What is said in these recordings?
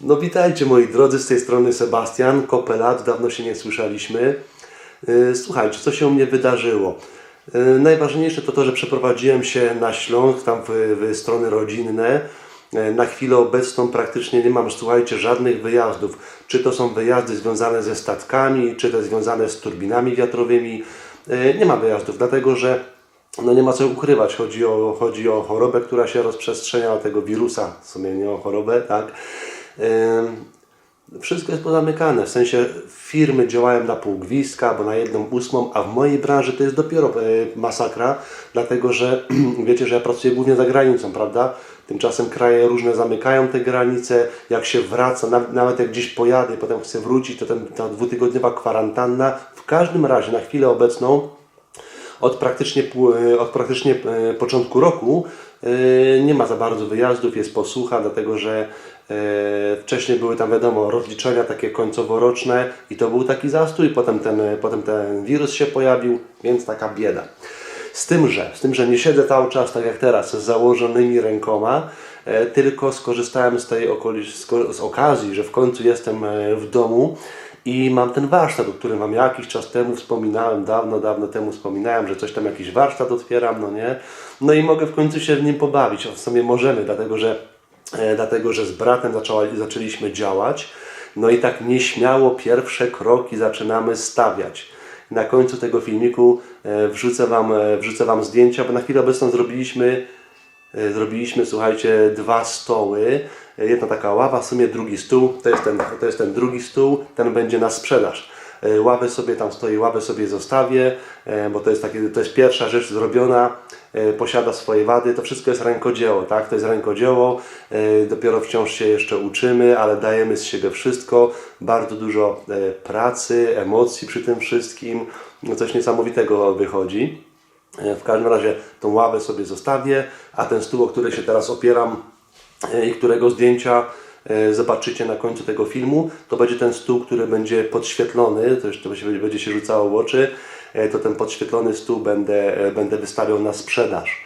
No witajcie moi drodzy, z tej strony Sebastian, Kopelat, dawno się nie słyszeliśmy. Yy, Słuchajcie, co się u mnie wydarzyło? Yy, Najważniejsze to to, że przeprowadziłem się na Śląsk, tam w, w strony rodzinne. Yy, Na chwilę obecną praktycznie nie mam, słuchajcie, żadnych wyjazdów. Czy to są wyjazdy związane ze statkami, czy to związane z turbinami wiatrowymi. Nie ma wyjazdów, dlatego że no nie ma co ukrywać, chodzi o, chodzi o chorobę, która się rozprzestrzenia, o tego wirusa, w sumie nie o chorobę, tak. Wszystko jest pozamykane, w sensie firmy działają na pół gwizdka albo na jedną ósmą, a w mojej branży to jest dopiero e, masakra, dlatego że wiecie, że ja pracuję głównie za granicą, prawda? Tymczasem kraje różne zamykają te granice, jak się wraca, nawet, jak gdzieś pojadę potem chcę wrócić, to ten, ta dwutygodniowa kwarantanna. W każdym razie na chwilę obecną od praktycznie, e, od praktycznie e, początku roku e, nie ma za bardzo wyjazdów, jest posłucha, dlatego że wcześniej były tam wiadomo rozliczenia takie końcoworoczne i to był taki zastój, potem ten, potem ten wirus się pojawił, więc taka bieda. Z tym, że, z tym, że nie siedzę cały czas tak jak teraz z założonymi rękoma, tylko skorzystałem z tej okolic, z okazji, że w końcu jestem w domu i mam ten warsztat, o którym Wam jakiś czas temu wspominałem, dawno, dawno temu wspominałem, że coś tam jakiś warsztat otwieram, no nie? No i mogę w końcu się w nim pobawić, w sumie możemy, dlatego że, e, dlatego, że z bratem zaczęła, zaczęliśmy działać, no i tak nieśmiało pierwsze kroki zaczynamy stawiać. Na końcu tego filmiku e, wrzucę Wam, e, wrzucę wam zdjęcia, bo na chwilę obecną zrobiliśmy E, Zrobiliśmy, słuchajcie, dwa stoły. Jedna taka ława, w sumie drugi stół. To jest ten, to jest ten drugi stół, ten będzie na sprzedaż. E, Ławę sobie tam stoi, ławę sobie zostawię, e, bo to jest, takie, to jest pierwsza rzecz zrobiona, e, posiada swoje wady, to wszystko jest rękodzieło, tak? To jest rękodzieło, dopiero wciąż się jeszcze uczymy, ale dajemy z siebie wszystko, bardzo dużo pracy, emocji przy tym wszystkim, no coś niesamowitego wychodzi. W każdym razie tą ławę sobie zostawię, a ten stół, o który się teraz opieram i którego zdjęcia e, zobaczycie na końcu tego filmu, to będzie ten stół, który będzie podświetlony, to już się, będzie się rzucało w oczy, e, to ten podświetlony stół będę, e, będę wystawiał na sprzedaż.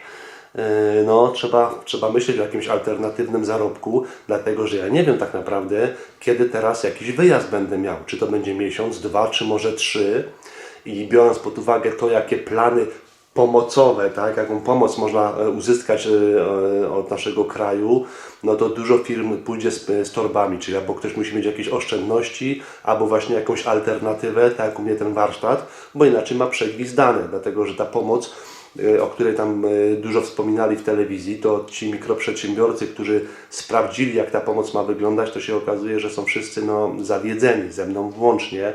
E, No, trzeba, trzeba myśleć o jakimś alternatywnym zarobku, dlatego że ja nie wiem tak naprawdę, kiedy teraz jakiś wyjazd będę miał. Czy to będzie miesiąc, dwa, czy może trzy. I biorąc pod uwagę to, jakie plany pomocowe, tak, jaką pomoc można e, uzyskać e, e, od naszego kraju, no to dużo firm pójdzie z, z torbami, czyli albo ktoś musi mieć jakieś oszczędności, albo właśnie jakąś alternatywę, tak jak u mnie ten warsztat, bo inaczej ma przegwizdane, dlatego że ta pomoc, o której tam dużo wspominali w telewizji, to ci mikroprzedsiębiorcy, którzy sprawdzili, jak ta pomoc ma wyglądać, to się okazuje, że są wszyscy no, zawiedzeni, ze mną włącznie.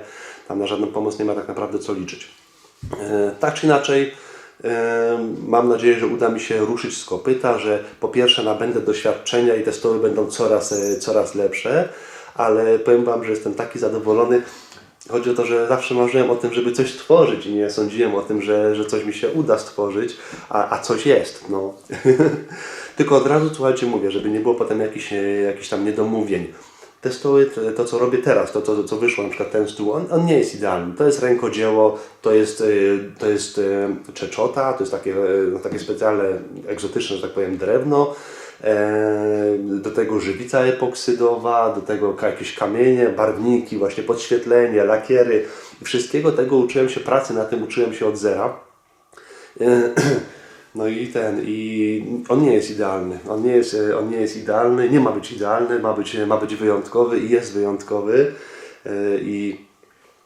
Tam na żadną pomoc nie ma tak naprawdę co liczyć. Tak czy inaczej, mam nadzieję, że uda mi się ruszyć z kopyta, że po pierwsze nabędę doświadczenia i te stoły będą coraz, e, coraz lepsze, ale powiem Wam, że jestem taki zadowolony. Chodzi o to, że zawsze marzyłem o tym, żeby coś stworzyć i nie sądziłem o tym, że, że coś mi się uda stworzyć, a, a coś jest. No. Tylko od razu, słuchajcie, mówię, żeby nie było potem jakichś, e, jakichś tam niedomówień te stoły, to, co robię teraz, to, to co wyszło, na przykład ten stół, on, on nie jest idealny. To jest rękodzieło, to jest, y, to jest y, czeczota, to jest takie, y, takie specjalne, egzotyczne, że tak powiem, drewno. E, Do tego żywica epoksydowa, do tego jakieś kamienie, barwniki, właśnie podświetlenie, lakiery. Wszystkiego tego uczyłem się pracy, na tym uczyłem się od zera. No i ten, i on nie jest idealny. On nie jest, e, on nie jest idealny, nie ma być idealny, ma być, ma być wyjątkowy i jest wyjątkowy. E, I,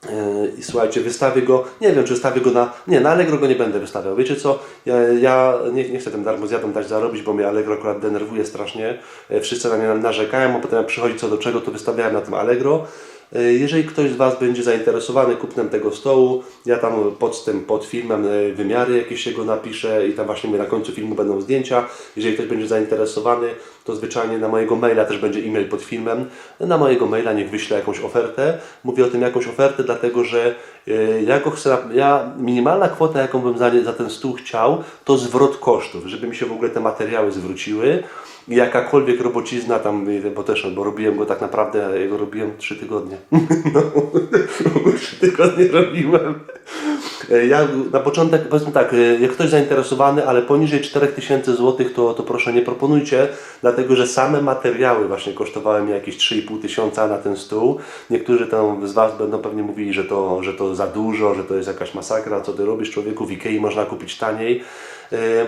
e, I słuchajcie, wystawię go, nie wiem czy wystawię go na, nie, na Allegro go nie będę wystawiał. Wiecie co, ja, ja nie, nie chcę tym darmo zjadom dać zarobić, bo mnie Allegro akurat denerwuje strasznie. Wszyscy na mnie narzekają, a potem jak przychodzi co do czego, to wystawiałem na tym Allegro. E, Jeżeli ktoś z Was będzie zainteresowany kupnem tego stołu, ja tam pod tym, pod filmem e, wymiary jakieś jego napiszę i tam właśnie na końcu filmu będą zdjęcia. Jeżeli ktoś będzie zainteresowany, to zwyczajnie na mojego maila też będzie e-mail pod filmem. Na mojego maila niech wyśle jakąś ofertę. Mówię o tym jakąś ofertę, dlatego że e, ja go chcę, ja minimalna kwota jaką bym za, za ten stół chciał, to zwrot kosztów, żeby mi się w ogóle te materiały zwróciły. Jakakolwiek robocizna tam, bo też, bo robiłem go tak naprawdę, ja go robiłem 3 tygodnie. No, 3 tygodnie robiłem. E, Ja na początek, powiedzmy tak, e, jak ktoś zainteresowany, ale poniżej 4000 zł, to, to proszę nie proponujcie, dlatego że same materiały właśnie kosztowały mi jakieś 3,5 tysiąca na ten stół. Niektórzy tam z Was będą pewnie mówili, że to, że to za dużo, że to jest jakaś masakra, co Ty robisz człowieku, w Ikei można kupić taniej. E,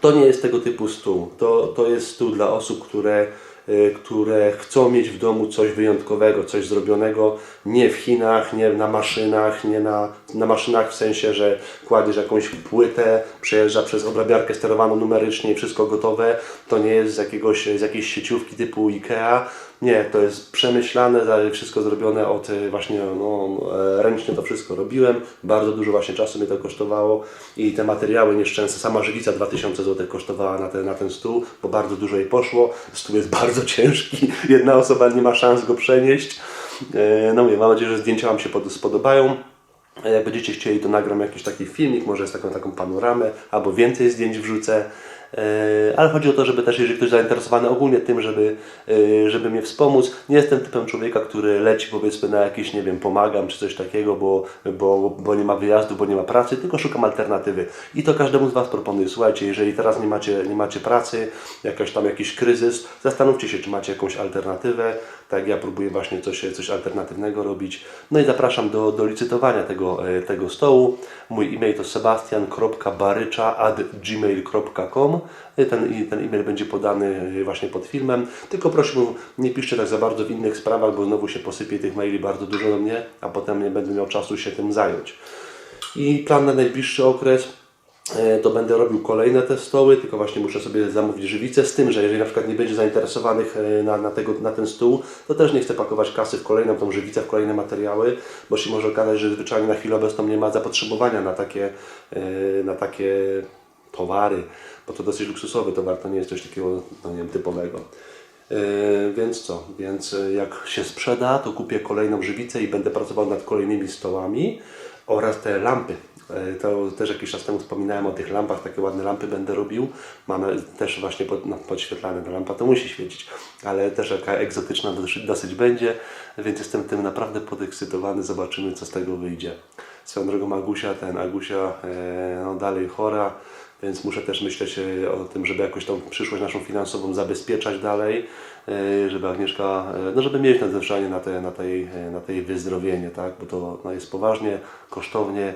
To nie jest tego typu stół. To, to jest stół dla osób, które które chcą mieć w domu coś wyjątkowego, coś zrobionego nie w Chinach, nie na maszynach, nie na, na maszynach w sensie, że kładziesz jakąś płytę, przejeżdża przez obrabiarkę sterowaną numerycznie wszystko gotowe. To nie jest z, jakiegoś, z jakiejś sieciówki typu IKEA. Nie, to jest przemyślane, wszystko zrobione od y, właśnie no, e, ręcznie to wszystko robiłem. Bardzo dużo właśnie czasu mnie to kosztowało i te materiały nieszczęsne, sama żywica 2000 zł kosztowała na, te, na ten stół, bo bardzo dużo jej poszło. Stół jest bardzo ciężki, jedna osoba nie ma szans go przenieść. E, No mówię, mam nadzieję, że zdjęcia Wam się pod- spodobają. A Jak będziecie chcieli, to nagram jakiś taki filmik, może z taką, taką panoramę, albo więcej zdjęć wrzucę. E, Ale chodzi o to, żeby też, jeżeli ktoś zainteresowany ogólnie tym, żeby, e, żeby mnie wspomóc, nie jestem typem człowieka, który leci powiedzmy na jakieś, nie wiem, pomagam czy coś takiego, bo, bo, bo nie ma wyjazdu, bo nie ma pracy, tylko szukam alternatywy. I to każdemu z Was proponuję. Słuchajcie, jeżeli teraz nie macie, nie macie pracy, jakaś tam jakiś kryzys, zastanówcie się, czy macie jakąś alternatywę. Tak, ja próbuję właśnie coś, coś alternatywnego robić. No i zapraszam do, do licytowania tego, e, tego stołu. Mój e-mail to sebastian.barycza.gmail.com ten, i ten e-mail będzie podany e, właśnie pod filmem. Tylko prosiłbym, nie piszcie tak za bardzo w innych sprawach, bo znowu się posypie tych maili bardzo dużo do mnie, a potem nie będę miał czasu się tym zająć. I plan na najbliższy okres e, to będę robił kolejne te stoły, tylko właśnie muszę sobie zamówić żywicę, z tym, że jeżeli na przykład nie będzie zainteresowanych e, na, na, tego, na ten stół, to też nie chcę pakować kasy w kolejną tą żywicę, w kolejne materiały, bo się może okazać, że zwyczajnie na chwilę obecną nie ma zapotrzebowania na takie, e, na takie towary, bo to dosyć luksusowy towar, to nie jest coś takiego no nie wiem, typowego. E, Więc co? Więc e, jak się sprzeda, to kupię kolejną żywicę i będę pracował nad kolejnymi stołami oraz te lampy. E, To też jakiś czas temu wspominałem o tych lampach, takie ładne lampy będę robił. Mamy też właśnie pod, no, podświetlane, ta lampa to musi świecić, ale też jaka egzotyczna dosyć, dosyć będzie, więc jestem tym naprawdę podekscytowany. Zobaczymy, co z tego wyjdzie. Swoją drogą Agusia, ten Agusia e, no, dalej chora, więc muszę też myśleć e, o tym, żeby jakoś tą przyszłość naszą finansową zabezpieczać dalej, e, żeby Agnieszka, no żeby mieć nadzwyczajnie na, te, na, tej, na tej wyzdrowienie, tak? bo to no, jest poważnie, kosztownie,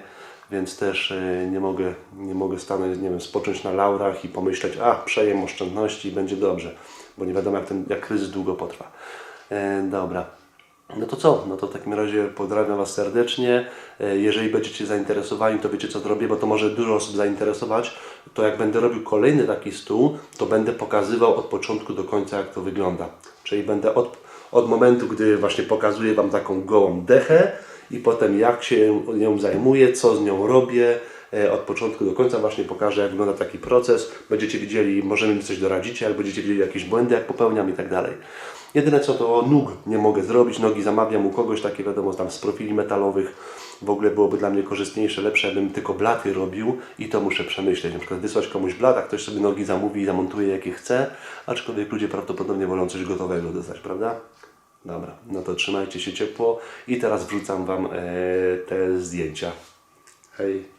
więc też nie mogę, nie mogę stanąć, nie wiem, spocząć na laurach i pomyśleć, a przejem oszczędności i będzie dobrze, bo nie wiadomo jak, ten, jak kryzys długo potrwa. Dobra. No to co? No to w takim razie pozdrawiam Was serdecznie. E, Jeżeli będziecie zainteresowani, to wiecie co zrobię, bo to może dużo osób zainteresować. To jak będę robił kolejny taki stół, to będę pokazywał od początku do końca, jak to wygląda. Czyli będę od, od momentu, gdy właśnie pokazuję Wam taką gołą dechę i potem jak się nią zajmuję, co z nią robię. E, Od początku do końca właśnie pokażę, jak wygląda taki proces. Będziecie widzieli, możemy mi coś doradzicie, jak będziecie widzieli jakieś błędy, jak popełniam i tak dalej. Jedyne co to nóg nie mogę zrobić, nogi zamawiam u kogoś, takie wiadomo, tam z profili metalowych. W ogóle byłoby dla mnie korzystniejsze, lepsze, jakbym tylko blaty robił i to muszę przemyśleć. Na przykład wysłać komuś blat, a ktoś sobie nogi zamówi i zamontuje jakie chce, aczkolwiek ludzie prawdopodobnie wolą coś gotowego dostać, prawda? Dobra, no to trzymajcie się ciepło i teraz wrzucam Wam e, te zdjęcia. Hej!